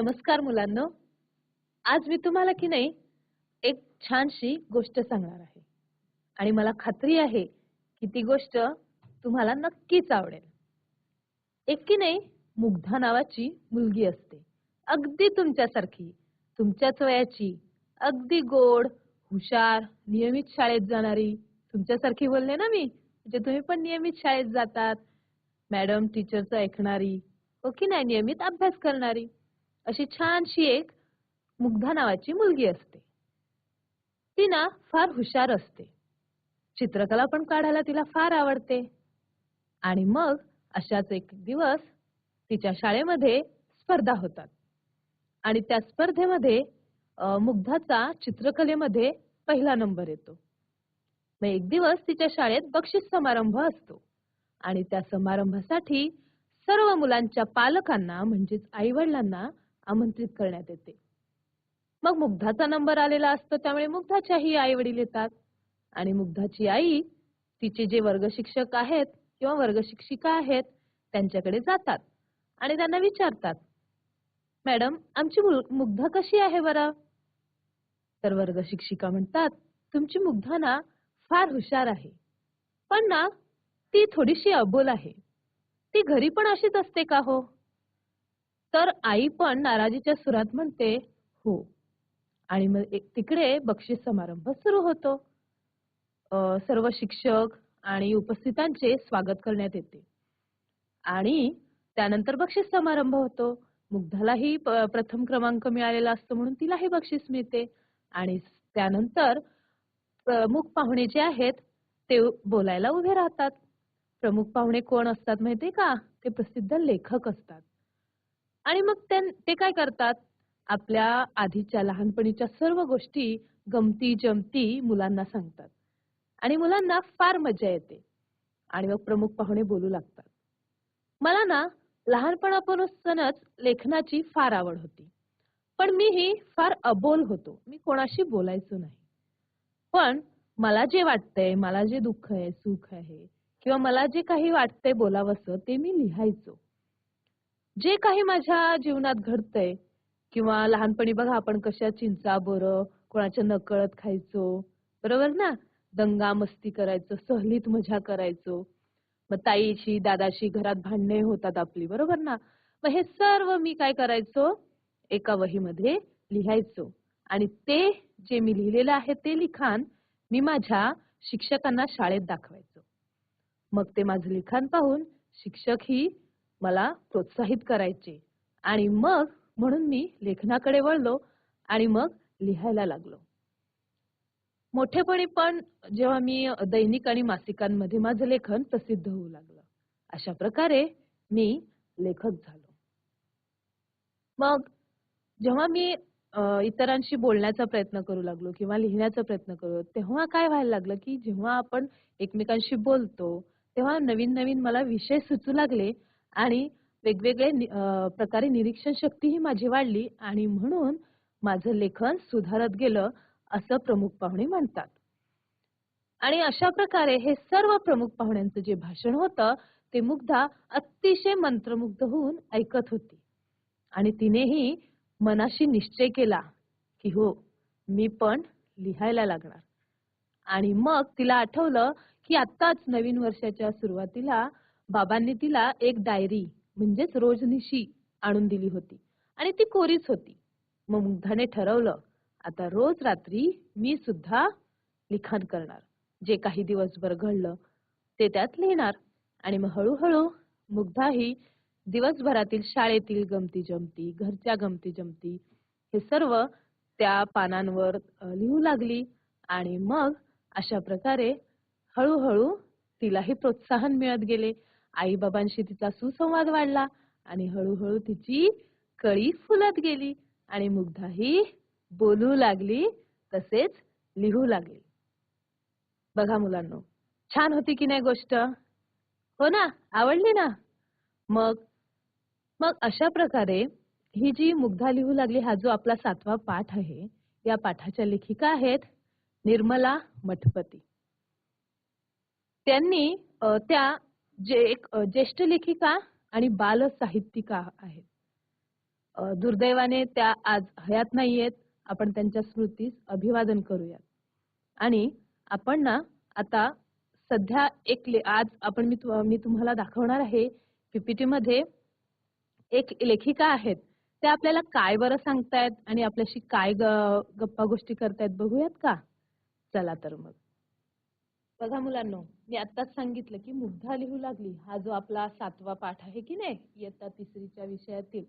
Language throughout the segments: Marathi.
नमस्कार मुलांनो. आज मी तुम्हाला की नाही एक छानशी गोष्ट सांगणार आहे. आणि मला खात्री आहे की ती गोष्ट तुम्हाला नक्कीच आवडेल. एक की नाही मुग्धा नावाची मुलगी असते. अगदी तुमच्यासारखी तुमच्याच वयाची अगदी गोड हुशार नियमित शाळेत जाणारी. तुमच्यासारखी बोलले ना मी म्हणजे तुम्ही पण नियमित शाळेत जातात. मॅडम टीचरचं ऐकणारी. हो की नाही नियमित अभ्यास करणारी. अशी छानशी एक मुग्धा नावाची मुलगी असते. ती ना फार हुशार असते. चित्रकला पण काढायला तिला फार आवडते. आणि मग अशाच एक दिवस तिच्या शाळेमध्ये स्पर्धा होतात. आणि त्या स्पर्धेमध्ये मुग्धाचा चित्रकलेमध्ये पहिला नंबर येतो. मग एक दिवस तिच्या शाळेत बक्षीस समारंभ असतो. आणि त्या समारंभासाठी सर्व मुलांच्या पालकांना म्हणजेच आई वडिलांना आमंत्रित करण्यात येते. मग मुग्धाचा नंबर आलेला असतो त्यामुळे मुग्धाच्याही आई वडील येतात. आणि मुग्धाची आई तिचे जे वर्ग शिक्षक आहेत किंवा वर्ग शिक्षिका आहेत त्यांच्याकडे जातात आणि त्यांना विचारतात मॅडम आमची मुग्धा कशी आहे बरं? तर वर्ग शिक्षिका म्हणतात तुमची मुग्धा ना फार हुशार आहे. पण ना ती थोडीशी अबोल आहे. ती घरी पण अशीच असते का हो? तर आई पण नाराजीच्या सुरात म्हणते हो. आणि मग एक तिकडे बक्षीस समारंभ सुरू होतो. सर्व शिक्षक आणि उपस्थितांचे स्वागत करण्यात येते. आणि त्यानंतर बक्षीस समारंभ होतो. मुग्धालाही प्रथम क्रमांक मिळालेला असतो म्हणून तिलाही बक्षीस मिळते. आणि त्यानंतर प्रमुख पाहुणे जे आहेत ते बोलायला उभे राहतात. प्रमुख पाहुणे कोण असतात माहितीये का? ते प्रसिद्ध लेखक असतात. आणि मग ते ते काय करतात? आपल्या आधीच्या लहानपणीच्या सर्व गोष्टी गमती जमती मुलांना सांगतात. आणि मुलांना फार मजा येते. आणि मग प्रमुख पाहुणे बोलू लागतात. मला ना लहानपणापासूनच लेखनाची फार आवड होती. पण मीही फार अबोल होतो. मी कोणाशी बोलायचो नाही. पण मला जे वाटतंय मला जे दुःख आहे सुख आहे किंवा मला जे काही वाटतंय बोलावंसं ते मी लिहायचो. जे काही माझ्या जीवनात घडतंय किंवा लहानपणी बघा आपण कशा चिंचा बरं कोणाच्या नकळत खायचो बरोबर ना? दंगा मस्ती करायचो सहलीत मजा करायचो. मग ताईशी दादाशी घरात भांडणे होतात आपली बरोबर ना? मग हे सर्व मी काय करायचो? एका वहीमध्ये लिहायचो. आणि ते जे मी लिहिलेलं आहे ते लिखाण मी माझ्या शिक्षकांना शाळेत दाखवायचो. मग ते माझं लिखाण पाहून शिक्षक ही मला प्रोत्साहित करायचे. आणि मग म्हणून मी लेखनाकडे वळलो आणि मग लिहायला लागलो. मोठेपणी पण जेव्हा मी दैनिक आणि मासिकांमध्ये माझं लेखन प्रसिद्ध होऊ लागलं अशा प्रकारे मी लेखक झालो. मग जेव्हा मी इतरांशी बोलण्याचा प्रयत्न करू लागलो किंवा लिहिण्याचा प्रयत्न करू तेव्हा काय व्हायला लागलं की जेव्हा आपण एकमेकांशी बोलतो तेव्हा नवीन नवीन मला विषय सुचू लागले आणि वेगवेगळे प्रकारे निरीक्षण शक्तीही माझी वाढली आणि म्हणून माझं लेखन सुधारत गेलं असं प्रमुख पाहुणे म्हणतात. आणि अशा प्रकारे हे सर्व प्रमुख पाहुण्यांचं जे भाषण होतं ते मुग्धा अतिशय मंत्रमुग्ध होऊन ऐकत होती. आणि तिनेही मनाशी निश्चय केला की हो मी पण लिहायला लागणार. आणि मग तिला आठवलं की आत्ताच नवीन वर्षाच्या सुरुवातीला बाबांनी तिला एक डायरी म्हणजेच रोजनिशी आणून दिली होती. आणि ती कोरीच होती. मग मुग्धाने ठरवलं आता रोज रात्री मी सुद्धा लिखाण करणार. जे काही दिवसभर घडलं ते त्यात लिहिणार. आणि मग हळूहळू मुग्धाही दिवसभरातील शाळेतील गमती जमती घरच्या गमती जमती हे सर्व त्या पानांवर लिहू लागली. आणि मग अशा प्रकारे हळूहळू तिलाही प्रोत्साहन मिळत गेले. आई बाबांशी तिचा सुसंवाद वाढला आणि हळूहळू तिची कळी फुलत गेली आणि मुग्धाही बोलू लागली तसेच लिहू लागली. बघा मुलांनो छान होती की नाही गोष्ट? हो ना? आवडली ना? मग मग अशा प्रकारे ही जी मुग्धा लिहू लागली हा जो आपला सातवा पाठ आहे या पाठाच्या लेखिका आहेत निर्मला मठपती. त्यांनी त्या जे एक ज्येष्ठ लेखिका आणि बाल साहित्यिका आहेत. दुर्दैवाने त्या आज हयात नाहीयेत. आपण त्यांच्या स्मृतीस अभिवादन करूयात. आणि आपण ना आता सध्या एक ले- आज आपण मी मी तुम्हाला दाखवणार आहे पीपीटी मध्ये एक लेखिका आहेत. ते आपल्याला काय बरं सांगतायत आणि आपल्याशी काय ग- गप्पा गोष्टी करतायत बघूयात का? चला तर मग. बघा मुलांनो मी आत्ताच सांगितलं की मुग्धा लिहू लागली. हा जो आपला सातवा पाठ आहे की नाही इयत्ता तिसरीच्या विषयातील.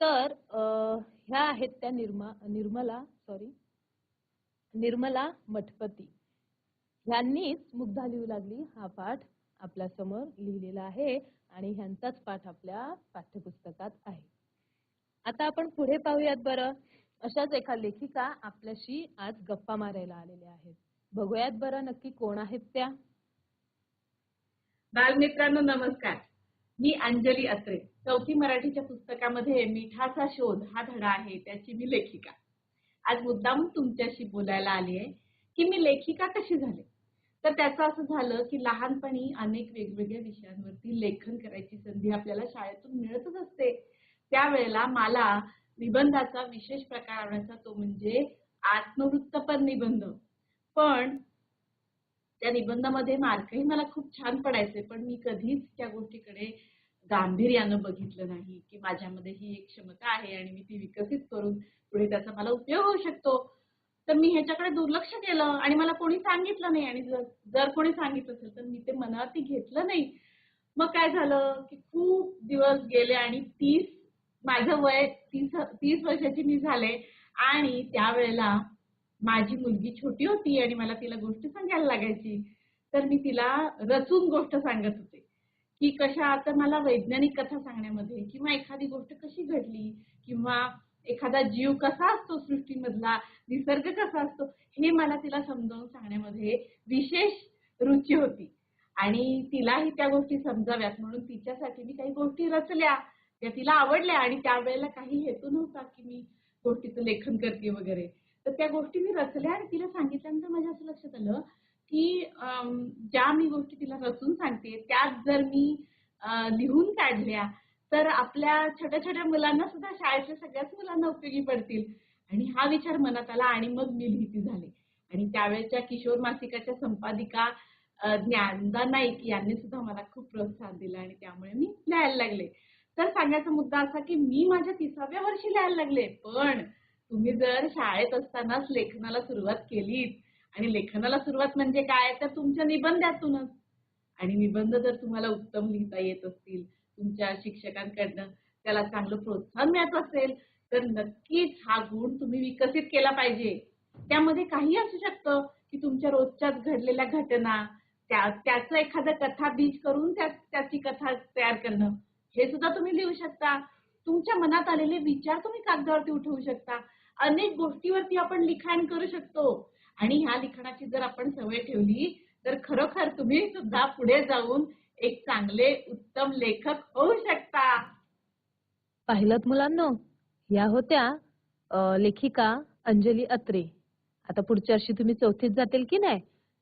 तर अं, ह्या आहेत त्या निर्मा निर्मला सॉरी निर्मला मठपती. ह्यांनीच मुग्धा लिहू लागली. हा पाठ आपल्यासमोर लिहिलेला आहे आणि ह्यांचाच पाठ आपल्या पाठ्यपुस्तकात आहे. आता आपण पुढे पाहूयात बरं. अशाच एका लेखिका आपल्याशी आज गप्पा मारायला आलेल्या आहेत. बघूयात बरं नक्की कोण आहेत त्या. बालमित्रांनो नमस्कार. मी अंजली अत्रे. चौथी मराठीच्या पुस्तकामध्ये मिठाचा शोध हा धडा आहे त्याची मी लेखिका. आज मुद्दाम तुमच्याशी बोलायला आली आहे की मी लेखिका कशी झाले? तर त्याचं असं झालं की लहानपणी अनेक वेगवेगळ्या विषयांवरती लेखन करायची संधी आपल्याला शाळेतून मिळतच असते. त्यावेळेला मला निबंधाचा विशेष प्रकार आवडायचा तो म्हणजे आत्मवृत्तपर निबंध. पण त्या निबंधामध्ये मार्कही मला खूप छान पडायचे पण मी कधीच त्या गोष्टीकडे गांभीर्यानं बघितलं नाही की माझ्यामध्ये ही एक क्षमता आहे आणि मी ती विकसित करून पुढे त्याचा मला उपयोग होऊ शकतो. तर मी ह्याच्याकडे दुर्लक्ष केलं आणि मला कोणी सांगितलं नाही आणि जर जर कोणी सांगितलं असेल तर मी ते मनावरती घेतलं नाही. मग काय झालं की खूप दिवस गेले आणि तीस माझं वय तीस तीस वर्षाची मी झाले आणि त्यावेळेला माझी मुलगी छोटी होती आणि मला तिला गोष्ट सांगायला लागायची. तर मी तिला रचून गोष्ट सांगत होते. की कशा आता मला वैज्ञानिक कथा सांगण्यामध्ये किंवा एखादी गोष्ट कशी घडली किंवा एखादा जीव कसा असतो सृष्टीमधला निसर्ग कसा असतो हे मला तिला समजावून सांगण्यामध्ये विशेष रुची होती. आणि तिलाही त्या गोष्टी समजाव्यात म्हणून तिच्यासाठी मी काही गोष्टी रचल्या त्या तिला आवडल्या आणि त्यावेळेला काही हेतू नव्हता की मी गोष्टीचं लेखन करते वगैरे. तर त्या गोष्टी मी रचल्या आणि तिला सांगितल्यानंतर माझ्या असं लक्षात आलं की ज्या मी गोष्टी तिला रचून सांगते त्याच जर मी लिहून काढल्या तर आपल्या छोट्या छोट्या मुलांना सुद्धा शाळेच्या सगळ्याच मुलांना उपयोगी पडतील. आणि हा विचार मनात आला आणि मग मी लिहिती झाले. आणि त्यावेळेच्या किशोर मासिकाच्या संपादिका ज्ञानदा नाईक यांनी सुद्धा मला खूप प्रोत्साहन दिलं आणि त्यामुळे मी लिहायला लागले. तर सांगायचा मुद्दा असा की मी माझ्या तिसाव्या वर्षी लिहायला लागले पण तुम्ही जर शाळेत असतानाच लेखनाला सुरुवात केलीत आणि लेखनाला सुरुवात म्हणजे काय? तर तुमच्या निबंधातूनच. आणि निबंध जर तुम्हाला उत्तम लिहिता येत असतील तुमच्या शिक्षकांकडनं त्याला चांगलं प्रोत्साहन मिळत असेल तर नक्कीच हा गुण तुम्ही विकसित केला पाहिजे. त्यामध्ये काही असू शकतं की तुमच्या रोजच्याच घडलेल्या घटना त्या त्याचं एखादं कथा बीज करून त्या त्याची कथा तयार करणं हे सुद्धा तुम्ही लिहू शकता. तुमच्या मनात आलेले विचार तुम्ही कागदावरती उठवू शकता. अनेक गोष्टीवरती आपण लिखाण करू शकतो. आणि ह्या लिखाणाची जर आपण सवय ठेवली तर खरोखर तुम्ही सुद्धा पुढे जाऊन एक चांगले उत्तम लेखक होऊ शकता. पाहिलं मुलांनो या होत्या लेखिका अंजली अत्रे. आता पुढच्या वर्षी तुम्ही चौथीत जातील की नाही?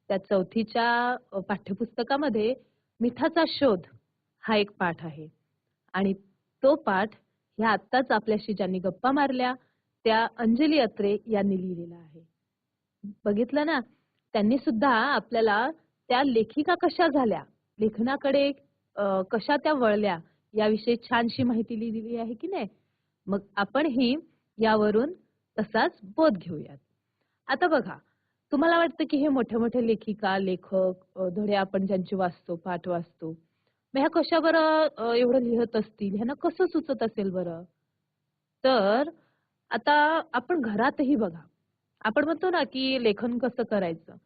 त्या चौथीच्या पाठ्यपुस्तकामध्ये मिठाचा शोध हा एक पाठ आहे. आणि तो पाठ ह्या आत्ताच आपल्याशी ज्यांनी गप्पा मारल्या त्या अंजली अत्रे यांनी लिहिलेला आहे. बघितलं ना? त्यांनी सुद्धा आपल्याला त्या लेखिका कशा झाल्या? लेखनाकडे कशा त्या वळल्या? याविषयी छानशी माहिती लिहिलेली आहे की नाही? मग आपणही यावरून तसाच बोध घेऊयात. आता बघा तुम्हाला वाटतं की हे मोठे मोठे लेखिका लेखक धडे आपण ज्यांची वाचतो पाठ वाचतो मग ह्या कशा बरं एवढं लिहत असतील? ह्यांना कसं सुचत असेल बरं? तर आता आपण घरातही बघा. आपण म्हणतो ना की लेखन कसं करायचं?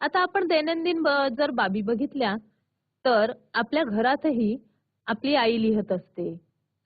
आता आपण दैनंदिन जर बाबी बघितल्या तर आपल्या घरातही आपली आई लिहत असते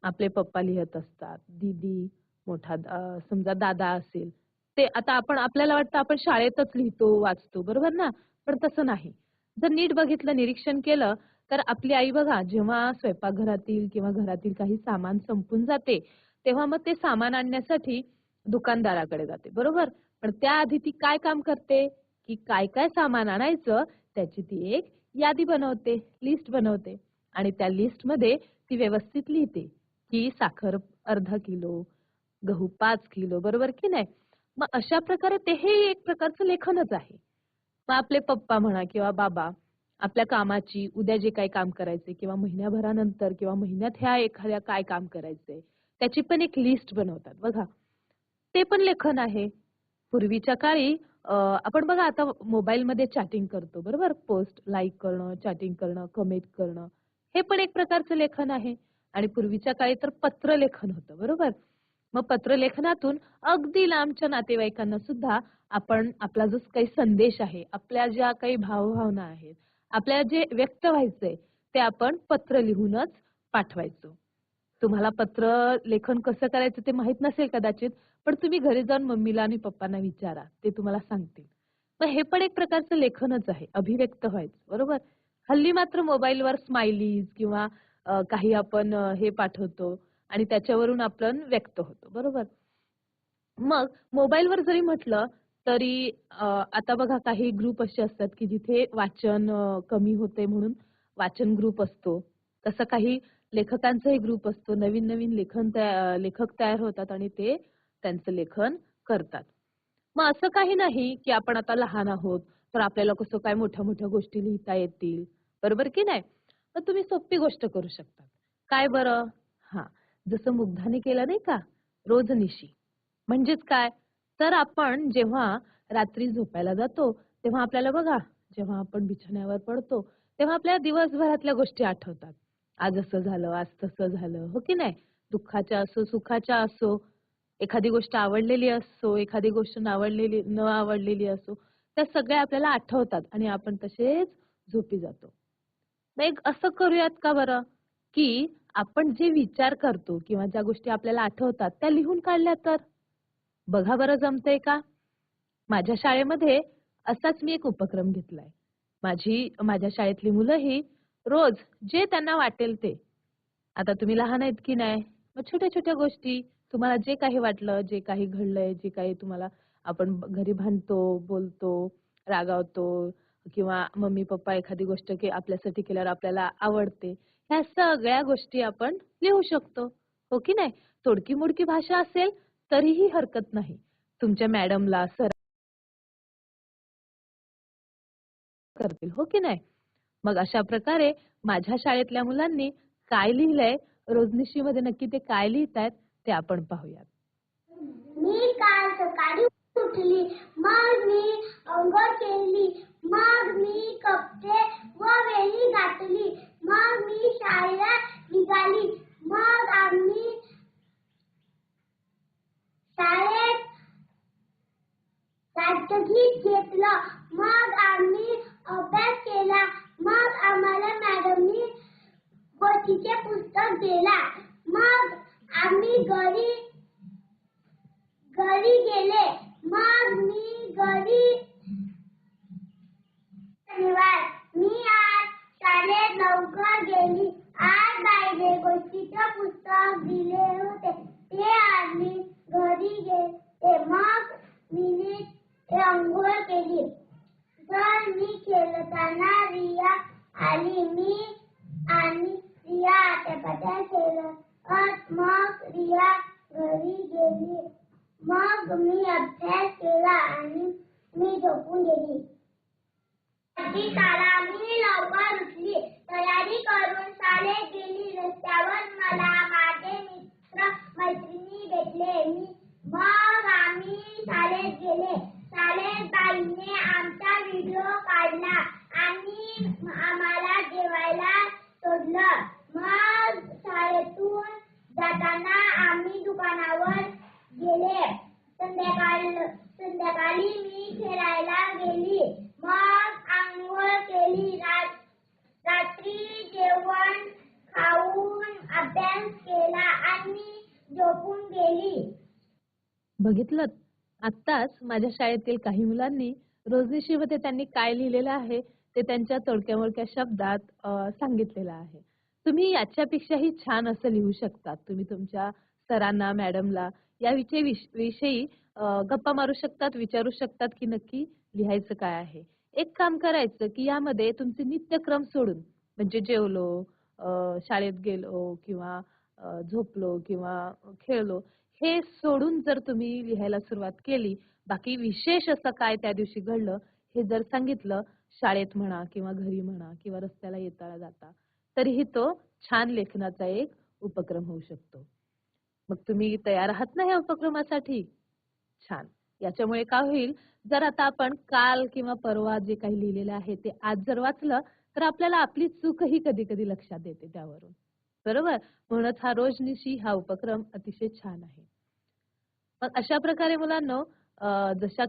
आपले पप्पा लिहत असतात दीदी मोठा समजा दादा असेल ते आता आपण आपल्याला वाटतं आपण शाळेतच लिहितो वाचतो बरोबर ना? पण तसं नाही. जर नीट बघितलं निरीक्षण केलं तर आपली आई बघा जेव्हा स्वयंपाकघरातील किंवा घरातील काही सामान संपून जाते तेव्हा मग ते सामान आणण्यासाठी दुकानदाराकडे जाते. बरोबर? पण त्याआधी ती काय काम करते? की काय काय सामान आणायचं त्याची ती एक यादी बनवते लिस्ट बनवते. आणि त्या लिस्टमध्ये ती व्यवस्थित लिहिते की साखर अर्धा किलो गहू पाच किलो बरोबर की नाही? मग अशा प्रकारे ते हे एक प्रकारचं लेखनच आहे. मग आपले पप्पा म्हणा किंवा बाबा आपल्या कामाची उद्या जे काही काम करायचे किंवा महिन्याभरानंतर किंवा महिन्यात ह्या एखाद्या काय काम करायचंय त्याची पण एक लिस्ट बनवतात. बघा. ते पण लेखन आहे. पूर्वीच्या काळी आपण बघा आता मोबाईलमध्ये चॅटिंग करतो बरोबर? पोस्ट लाईक करणं चॅटिंग करणं कमेंट करणं हे पण एक प्रकारचं लेखन आहे. आणि पूर्वीच्या काळी तर पत्र लेखन होतं बरोबर? मग पत्र लेखनातून अगदी लांबच्या नातेवाईकांना सुद्धा आपण आपला जो काही संदेश आहे आपल्या ज्या काही भावभावना आहेत आपल्या जे व्यक्त व्हायचंय ते आपण पत्र लिहूनच पाठवायचो. तुम्हाला पत्र लेखन कसं करायचं ते माहीत नसेल कदाचित पण तुम्ही घरी जाऊन मम्मीला आणि पप्पांना विचारा ते तुम्हाला सांगतील. मग हे पण एक प्रकारचं लेखनच आहे अभिव्यक्त व्हायचं बरोबर? हल्ली मात्र मोबाईलवर स्माइलीज किंवा काही आपण हे पाठवतो आणि त्याच्यावरून आपण व्यक्त होतो बरोबर? मग मोबाईलवर जरी म्हटलं तरी आता बघा काही ग्रुप असे असतात की जिथे वाचन कमी होते म्हणून वाचन ग्रुप असतो. तसं काही लेखकांचाही ग्रुप असतो. नवीन नवीन लेखन तया- लेखक तयार होतात आणि ते त्यांचं लेखन करतात. मग असं काही नाही की आपण आता लहान आहोत तर आपल्याला कसं काय मोठ्या मोठ्या गोष्टी लिहिता येतील? बरोबर की नाही? तर तुम्ही सोपी गोष्ट करू शकता. काय बरं? हा. जसं मुग्धाने केलं नाही का? रोजनिशी. म्हणजेच काय? तर आपण जेव्हा रात्री झोपायला जातो तेव्हा आपल्याला बघा जेव्हा आपण बिछाण्यावर पडतो तेव्हा आपल्या दिवसभरातल्या गोष्टी आठवतात. आज असं झालं आज तसं झालं. हो की नाही? दुःखाच्या असो सुखाच्या असो एखादी गोष्ट आवडलेली असो एखादी गोष्ट नावडलेली न आवडलेली असो त्या सगळ्या आपल्याला आठवतात आणि आपण तसेच झोपी जातो. एक असं करूयात का बरं? की आपण जे विचार करतो किंवा ज्या गोष्टी आपल्याला आठवतात त्या लिहून काढल्या तर? बघा बरं जमतंय का? माझ्या शाळेमध्ये असाच मी एक उपक्रम घेतलाय. माझी माझ्या शाळेतली मुलंही रोज जे त्यांना वाटेल ते. आता तुम्ही लहान आहेत की नाही मग छोट्या छोट्या गोष्टी तुम्हाला जे काही वाटलं जे काही घडलंय जे काही तुम्हाला आपण घरी भांडतो बोलतो रागावतो किंवा मम्मी पप्पा एखादी गोष्ट की आपल्यासाठी केल्यावर आपल्याला आवडते ह्या सगळ्या गोष्टी आपण लिहू शकतो. हो की नाही? तोडकी मोडकी भाषा असेल तरीही हरकत नाही. तुमच्या मॅडमला सर करतील. हो की नाही? मग अशा प्रकारे माझ्या शाळेतल्या मुलांनी काय लिहिलंय? रोजनिशीमध्ये नक्की ते काय लिहितायत ते आपण पाहूयात. मी काल सकाळी उठली मग मी अंघोळ केली मग मी कपडे व वेली घातली मग मी शाळेला निघाली मग आम्ही शाळेत घेतलं मग आम्ही अभ्यास केला मग आम्हाला मॅडमनी गोष्टीचे पुस्तक दिला. मग आम्ही घरी घरी गेले. मग मी घरी धन्यवाद मी आज शाळेत लवकर गेली. आज बाईने गोष्टीचं पुस्तक दिले होते. ते आज मी घरी गेले. मग मी रंगोळ केली. खेळताना रिया आली मी आणि रिया आट्यापाट्या खेळत मग रिया घरी गेली. मग मी अभ्यास केला आणि मी झोपून गेली. आधी काला मी लवकर उठली. तयारी करून शाळेत गेली. रस्त्यावर मला माझे मित्र मैत्रिणी भेटले. मी मग आम्ही शाळेत गेले. शाळेत बाईने आमचा व्हिडिओ काढला आणि आम्हाला जेवायला सोडलं. मग शाळेतून जाताना आम्ही दुकानावर गेले. संध्याकाळ संध्याकाळी मी खेळायला गेली. मग आंघोळ केली. रात- रात्री जेवण खाऊन अभ्यास केला आणि झोपून गेली. बघितलं? आत्ताच माझ्या शाळेतील काही मुलांनी रोजनिशीमध्ये त्यांनी काय लिहिलेलं आहे ते त्यांच्या तोडक्या मोडक्या शब्दात सांगितलेलं आहे. तुम्ही याच्यापेक्षाही छान असं लिहू शकतात. तुम्ही तुमच्या सरांना मॅडमला याविषयी विषयी गप्पा मारू शकतात विचारू शकतात की नक्की लिहायचं काय आहे. एक काम करायचं की यामध्ये तुमचे नित्यक्रम सोडून म्हणजे जेवलो शाळेत गेलो किंवा झोपलो किंवा खेळलो हे सोडून जर तुम्ही लिहायला सुरुवात केली बाकी विशेष असं काय त्या दिवशी घडलं हे जर सांगितलं शाळेत म्हणा किंवा घरी म्हणा किंवा रस्त्याला येताना जाता तरीही तो छान लेखनाचा एक उपक्रम होऊ शकतो. मग तुम्ही तयार आहात ना या उपक्रमासाठी? छान. याच्यामुळे काय होईल जर आता आपण काल किंवा परवा जे काही लिहिलेलं आहे ते आज जर वाचलं तर आपल्याला आपली चूकही कधी कधी लक्षात येते त्यावरून. बरोबर? म्हणूनच हा रोजनिशी हा उपक्रम अतिशय छान आहे. मग अशा प्रकारे मुलांनो जशा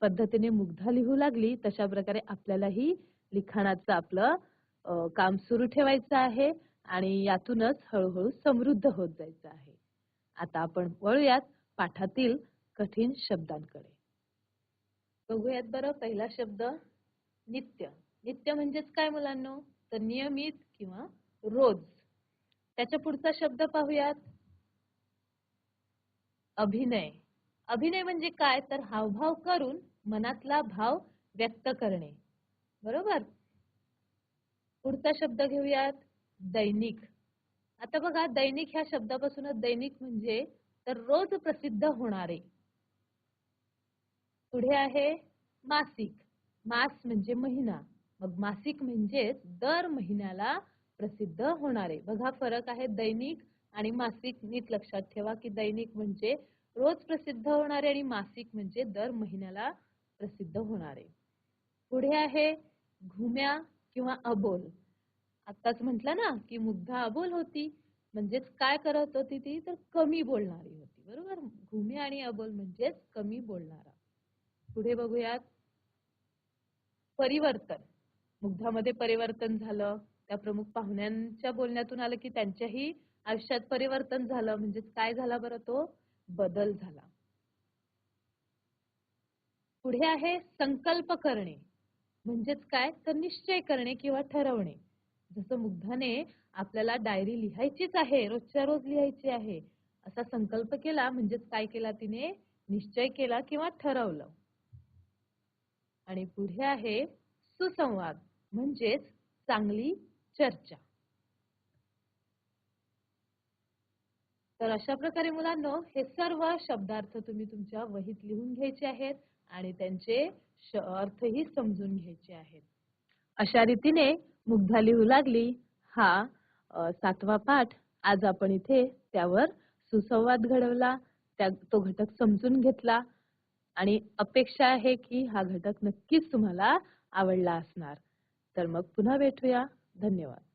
पद्धतीने मुग्धा लिहू लागली तशा प्रकारे आपल्यालाही लिखाणाचं आपलं काम सुरू ठेवायचं आहे आणि यातूनच हळूहळू समृद्ध होत जायचं आहे. आता आपण वळूयात पाठातील कठीण शब्दांकडे. बघूयात बरं पहिला शब्द नित्य. नित्य म्हणजेच काय मुलांनो? तर नियमित किंवा रोज. त्याच्या पुढचा शब्द पाहूयात. अभिनय. अभिनय म्हणजे काय? तर हावभाव करून मनातला भाव व्यक्त करणे. बरोबर? पुढचा शब्द घेऊयात दैनिक. आता बघा दैनिक ह्या शब्दापासूनच दैनिक म्हणजे तर रोज प्रसिद्ध होणारे. पुढे आहे मासिक. मास म्हणजे महिना. मग मासिक म्हणजेच दर महिन्याला प्रसिद्ध होणारे. बघा फरक आहे दैनिक आणि मासिक नीट लक्षात ठेवा की दैनिक म्हणजे रोज प्रसिद्ध होणारे आणि मासिक म्हणजे दर महिन्याला प्रसिद्ध होणारे. पुढे आहे घुम्या किंवा अबोल. आताच म्हटलं ना की मुग्धा अबोल होती म्हणजेच काय करत होती ती? तर कमी बोलणारी होती. बरोबर? घुम्या आणि अबोल म्हणजेच कमी बोलणारा. पुढे बघूयात. परिवर्तन. मुग्धामध्ये परिवर्तन झालं. त्या प्रमुख पाहुण्यांच्या बोलण्यातून आलं की त्यांच्याही आयुष्यात परिवर्तन झालं म्हणजेच काय झाला बरं तो? बदल झाला. पुढे आहे संकल्प करणे. म्हणजेच काय? तर निश्चय करणे किंवा ठरवणे. जसं मुग्धाने आपल्याला डायरी लिहायचीच आहे रोजच्या रोज लिहायची आहे. असा संकल्प केला म्हणजेच काय केला तिने? निश्चय केला किंवा ठरवलं. आणि पुढे आहे सुसंवाद म्हणजेच चांगली चर्चा. तर अशा प्रकारे मुलांनो हे सर्व शब्दार्थ तुम्ही तुमच्या वहीत लिहून घ्यायचे आहेत आणि त्यांचे श- अर्थही समजून घ्यायचे आहेत. अशा रीतीने मुग्धा लिहू लागली. हा सातवा पाठ. आज आपण इथे त्यावर सुसंवाद घडवला. त्या तो घटक समजून घेतला. आणि अपेक्षा आहे की हा घटक नक्कीच तुम्हाला आवडला असणार. तर मग पुन्हा भेटूया. धन्यवाद.